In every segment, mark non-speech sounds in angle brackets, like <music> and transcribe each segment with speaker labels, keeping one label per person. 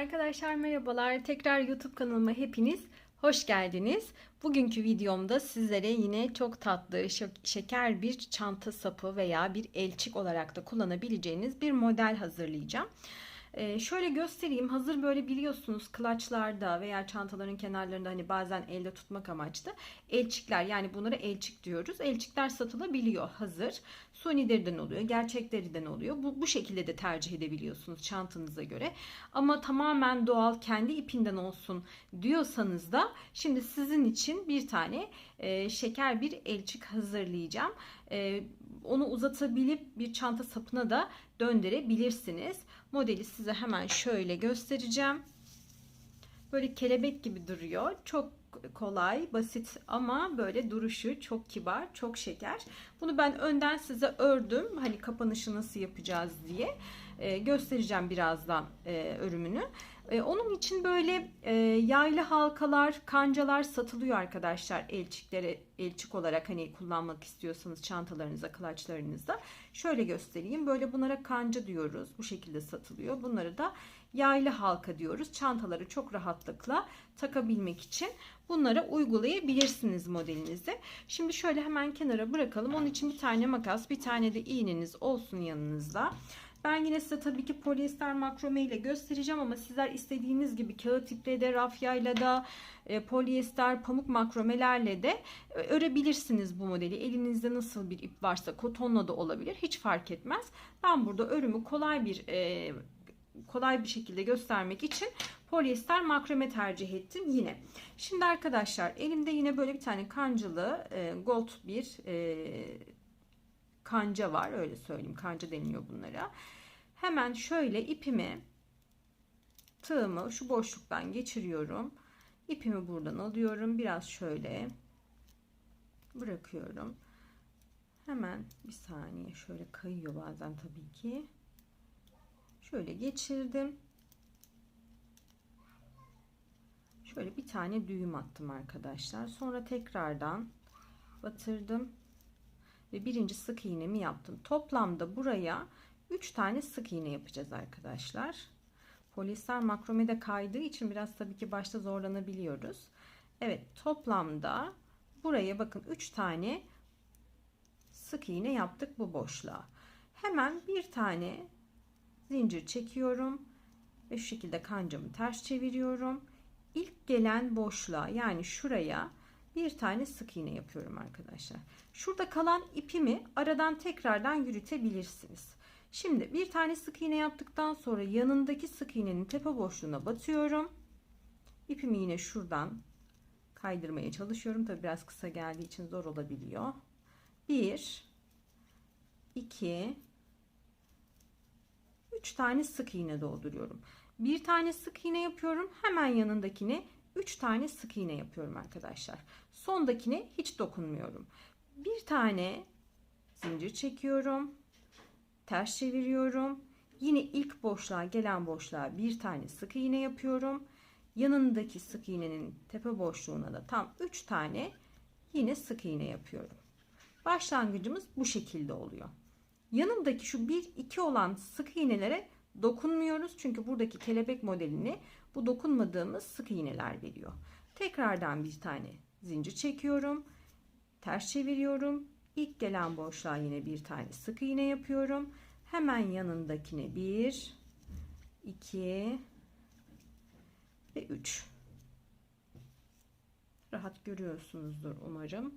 Speaker 1: Arkadaşlar merhabalar. Tekrar YouTube kanalıma hepiniz hoş geldiniz. Bugünkü videomda sizlere yine çok tatlı, şek- şeker bir çanta sapı veya bir elçik olarak da kullanabileceğiniz bir model hazırlayacağım. Ee, şöyle göstereyim. Hazır böyle biliyorsunuz klaçlarda veya çantaların kenarlarında hani bazen elde tutmak amaçlı elçikler yani bunlara elçik diyoruz. Elçikler satılabiliyor hazır. Suni deriden oluyor, gerçek deriden oluyor. Bu, bu şekilde de tercih edebiliyorsunuz çantanıza göre. Ama tamamen doğal kendi ipinden olsun diyorsanız da şimdi sizin için bir tane e, şeker bir elçik hazırlayacağım. E, onu uzatabilip bir çanta sapına da döndürebilirsiniz. Modeli size hemen şöyle göstereceğim. Böyle kelebek gibi duruyor. Çok kolay, basit ama böyle duruşu çok kibar, çok şeker. Bunu ben önden size ördüm. Hani kapanışı nasıl yapacağız diye. Ee, göstereceğim birazdan e, örümünü. E, onun için böyle e, yaylı halkalar, kancalar satılıyor arkadaşlar. Elçiklere elçik olarak hani kullanmak istiyorsanız çantalarınıza, klaçlarınızda. Şöyle göstereyim. Böyle bunlara kanca diyoruz. Bu şekilde satılıyor. Bunları da yaylı halka diyoruz. Çantaları çok rahatlıkla takabilmek için bunlara uygulayabilirsiniz modelinizi. Şimdi şöyle hemen kenara bırakalım. Onun için bir tane makas, bir tane de iğneniz olsun yanınızda. Ben yine size tabii ki polyester makrome ile göstereceğim ama sizler istediğiniz gibi kağıt iple de, rafyayla da, e, polyester, pamuk makromelerle de e, örebilirsiniz bu modeli. Elinizde nasıl bir ip varsa kotonla da olabilir. Hiç fark etmez. Ben burada örümü kolay bir e, kolay bir şekilde göstermek için polyester makrome tercih ettim yine. Şimdi arkadaşlar elimde yine böyle bir tane kancalı e, gold bir kanca var öyle söyleyeyim kanca deniliyor bunlara. Hemen şöyle ipimi tığımı şu boşluktan geçiriyorum. İpimi buradan alıyorum. Biraz şöyle bırakıyorum. Hemen bir saniye şöyle kayıyor bazen tabii ki. Şöyle geçirdim. Şöyle bir tane düğüm attım arkadaşlar. Sonra tekrardan batırdım ve birinci sık iğnemi yaptım. Toplamda buraya 3 tane sık iğne yapacağız arkadaşlar. Polyester makromede kaydığı için biraz tabii ki başta zorlanabiliyoruz. Evet toplamda buraya bakın 3 tane sık iğne yaptık bu boşluğa. Hemen bir tane zincir çekiyorum ve şu şekilde kancamı ters çeviriyorum. İlk gelen boşluğa yani şuraya bir tane sık iğne yapıyorum arkadaşlar. Şurada kalan ipimi aradan tekrardan yürütebilirsiniz. Şimdi bir tane sık iğne yaptıktan sonra yanındaki sık iğnenin tepe boşluğuna batıyorum. İpimi yine şuradan kaydırmaya çalışıyorum. Tabi biraz kısa geldiği için zor olabiliyor. 1 2 3 tane sık iğne dolduruyorum. Bir tane sık iğne yapıyorum. Hemen yanındakine 3 tane sık iğne yapıyorum arkadaşlar. Sondakine hiç dokunmuyorum. Bir tane zincir çekiyorum. Ters çeviriyorum. Yine ilk boşluğa gelen boşluğa bir tane sık iğne yapıyorum. Yanındaki sık iğnenin tepe boşluğuna da tam 3 tane yine sık iğne yapıyorum. Başlangıcımız bu şekilde oluyor. Yanındaki şu 1 2 olan sık iğnelere dokunmuyoruz. Çünkü buradaki kelebek modelini bu dokunmadığımız sık iğneler veriyor. Tekrardan bir tane zincir çekiyorum. Ters çeviriyorum. İlk gelen boşluğa yine bir tane sık iğne yapıyorum. Hemen yanındakine 1 2 ve 3 rahat görüyorsunuzdur umarım.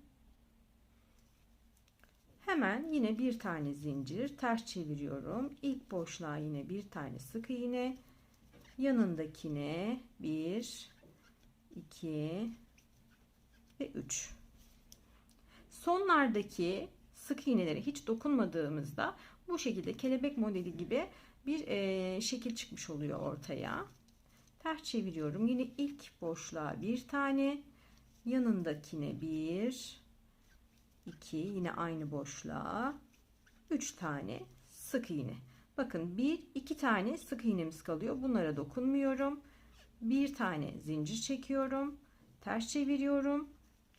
Speaker 1: Hemen yine bir tane zincir ters çeviriyorum. İlk boşluğa yine bir tane sık iğne. Yanındakine 1 2 ve 3. Sonlardaki sık iğnelere hiç dokunmadığımızda bu şekilde kelebek modeli gibi bir e, şekil çıkmış oluyor ortaya. Ters çeviriyorum. Yine ilk boşluğa bir tane, yanındakine bir, iki, yine aynı boşluğa üç tane sık iğne. Bakın bir, iki tane sık iğnemiz kalıyor. Bunlara dokunmuyorum. Bir tane zincir çekiyorum. Ters çeviriyorum.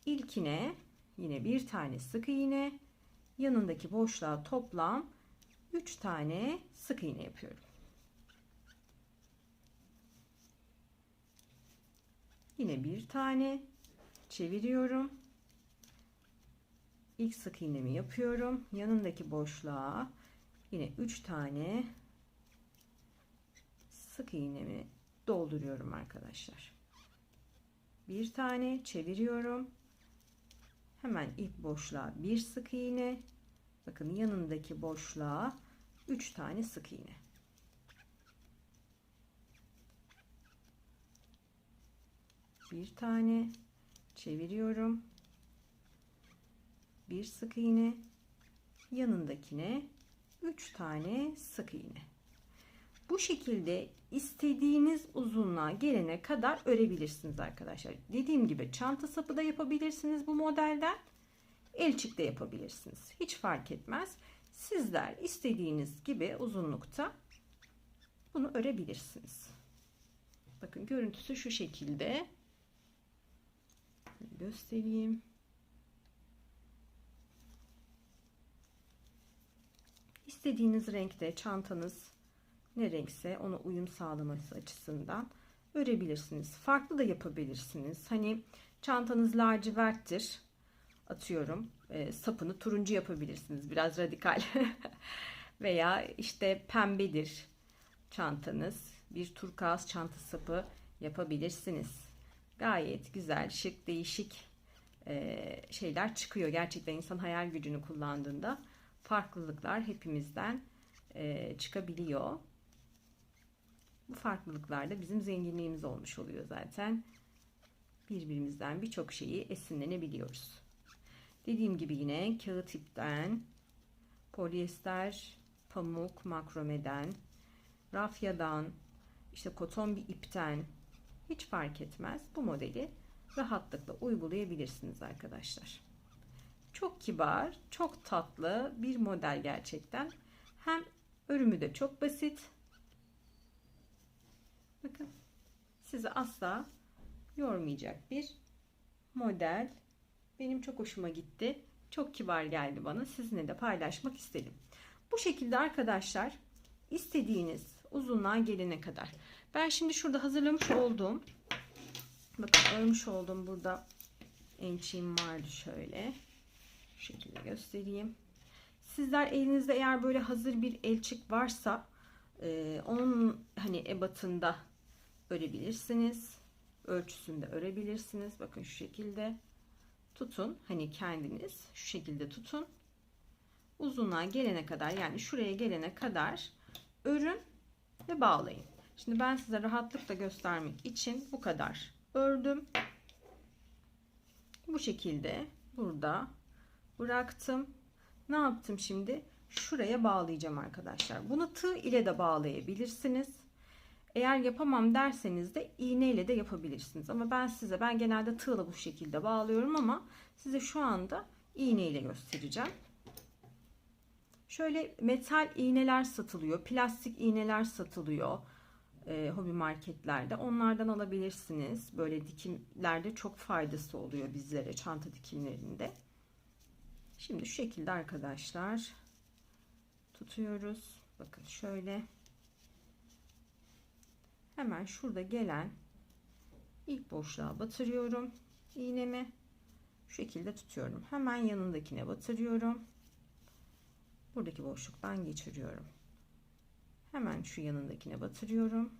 Speaker 1: İlkine yine bir tane sık iğne. Yanındaki boşluğa toplam 3 tane sık iğne yapıyorum. Yine bir tane çeviriyorum. İlk sık iğnemi yapıyorum. Yanındaki boşluğa yine 3 tane sık iğnemi dolduruyorum arkadaşlar. Bir tane çeviriyorum. Hemen ilk boşluğa bir sık iğne. Bakın yanındaki boşluğa 3 tane sık iğne. Bir tane çeviriyorum. Bir sık iğne. Yanındakine 3 tane sık iğne. Bu şekilde istediğiniz uzunluğa gelene kadar örebilirsiniz arkadaşlar. Dediğim gibi çanta sapı da yapabilirsiniz bu modelden. Elçik de yapabilirsiniz. Hiç fark etmez. Sizler istediğiniz gibi uzunlukta bunu örebilirsiniz. Bakın görüntüsü şu şekilde. Göstereyim. İstediğiniz renkte çantanız ne renkse ona uyum sağlaması açısından örebilirsiniz. Farklı da yapabilirsiniz. Hani çantanız laciverttir. Atıyorum e, sapını turuncu yapabilirsiniz. Biraz radikal. <laughs> Veya işte pembedir çantanız. Bir turkuaz çanta sapı yapabilirsiniz. Gayet güzel, şık, değişik e, şeyler çıkıyor. Gerçekten insan hayal gücünü kullandığında farklılıklar hepimizden e, çıkabiliyor. Bu farklılıklar da bizim zenginliğimiz olmuş oluyor zaten. Birbirimizden birçok şeyi esinlenebiliyoruz. Dediğim gibi yine kağıt ipten, polyester, pamuk, makromeden, rafyadan, işte koton bir ipten hiç fark etmez. Bu modeli rahatlıkla uygulayabilirsiniz arkadaşlar. Çok kibar, çok tatlı bir model gerçekten. Hem örümü de çok basit. Bakın sizi asla yormayacak bir model. Benim çok hoşuma gitti. Çok kibar geldi bana. Sizinle de paylaşmak istedim. Bu şekilde arkadaşlar istediğiniz uzunluğa gelene kadar. Ben şimdi şurada hazırlamış olduğum bakın örmüş olduğum burada ençiğim vardı şöyle. Şekilde göstereyim. Sizler elinizde eğer böyle hazır bir elçik varsa e, onun hani ebatında örebilirsiniz. Ölçüsünde örebilirsiniz. Bakın şu şekilde tutun. Hani kendiniz şu şekilde tutun. Uzunluğa gelene kadar yani şuraya gelene kadar örün ve bağlayın. Şimdi ben size rahatlıkla göstermek için bu kadar ördüm. Bu şekilde burada bıraktım. Ne yaptım şimdi? Şuraya bağlayacağım arkadaşlar. Bunu tığ ile de bağlayabilirsiniz. Eğer yapamam derseniz de iğne ile de yapabilirsiniz. Ama ben size ben genelde tığla bu şekilde bağlıyorum ama size şu anda iğne ile göstereceğim. Şöyle metal iğneler satılıyor. Plastik iğneler satılıyor. E, hobi marketlerde. Onlardan alabilirsiniz. Böyle dikimlerde çok faydası oluyor bizlere çanta dikimlerinde. Şimdi şu şekilde arkadaşlar tutuyoruz. Bakın şöyle. Hemen şurada gelen ilk boşluğa batırıyorum iğnemi. Şu şekilde tutuyorum. Hemen yanındakine batırıyorum. Buradaki boşluktan geçiriyorum. Hemen şu yanındakine batırıyorum.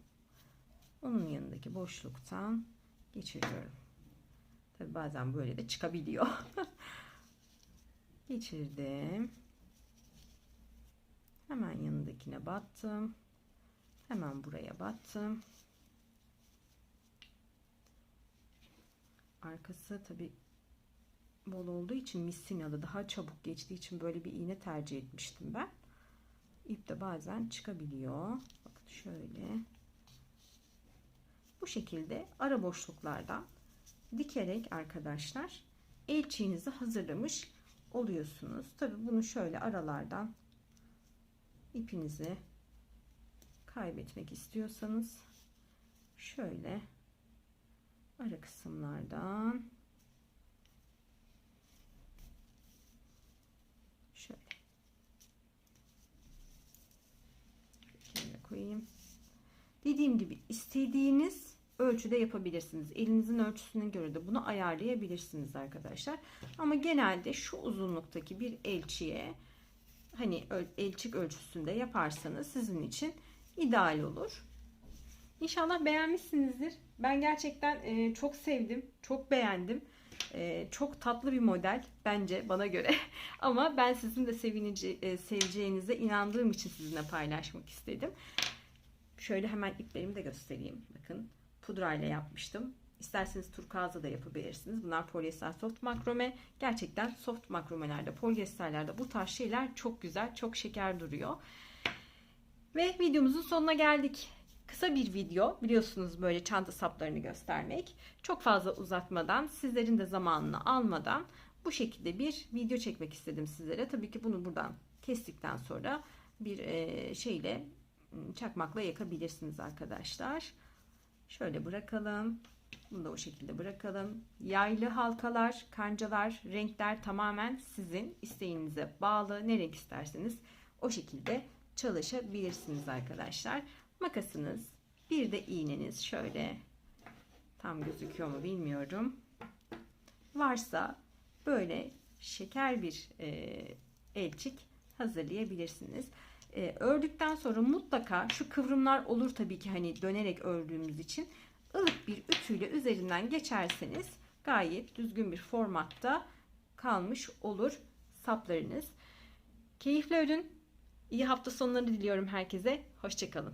Speaker 1: Onun yanındaki boşluktan geçiriyorum. Tabi bazen böyle de çıkabiliyor. <laughs> Geçirdim. Hemen yanındakine battım. Hemen buraya battım. Arkası tabi bol olduğu için misinalı daha çabuk geçtiği için böyle bir iğne tercih etmiştim ben. İp de bazen çıkabiliyor. Bakın şöyle. Bu şekilde ara boşluklardan dikerek arkadaşlar elçiğinizi hazırlamış oluyorsunuz. Tabi bunu şöyle aralardan ipinizi kaybetmek istiyorsanız şöyle ara kısımlardan şöyle koyayım. Dediğim gibi istediğiniz ölçüde yapabilirsiniz. Elinizin ölçüsüne göre de bunu ayarlayabilirsiniz arkadaşlar. Ama genelde şu uzunluktaki bir elçiye hani elçik ölçüsünde yaparsanız sizin için ideal olur. İnşallah beğenmişsinizdir. Ben gerçekten e, çok sevdim, çok beğendim. E, çok tatlı bir model bence bana göre. <laughs> Ama ben sizin de sevinece, e, seveceğinize inandığım için sizinle paylaşmak istedim. Şöyle hemen iplerimi de göstereyim. Bakın pudrayla yapmıştım. İsterseniz turkuazla da yapabilirsiniz. Bunlar polyester soft makrome. Gerçekten soft makromelerde, polyesterlerde bu tarz şeyler çok güzel, çok şeker duruyor. Ve videomuzun sonuna geldik. Kısa bir video biliyorsunuz böyle çanta saplarını göstermek. Çok fazla uzatmadan sizlerin de zamanını almadan bu şekilde bir video çekmek istedim sizlere. Tabii ki bunu buradan kestikten sonra bir e, şeyle çakmakla yakabilirsiniz arkadaşlar. Şöyle bırakalım. Bunu da o şekilde bırakalım. Yaylı halkalar, kancalar, renkler tamamen sizin isteğinize bağlı. Ne renk isterseniz o şekilde çalışabilirsiniz arkadaşlar. Makasınız, bir de iğneniz şöyle tam gözüküyor mu bilmiyorum. Varsa böyle şeker bir e, elçik hazırlayabilirsiniz. E, ördükten sonra mutlaka şu kıvrımlar olur tabii ki hani dönerek ördüğümüz için ılık bir ütüyle üzerinden geçerseniz gayet düzgün bir formatta kalmış olur saplarınız. Keyifli örün. İyi hafta sonları diliyorum herkese. Hoşçakalın.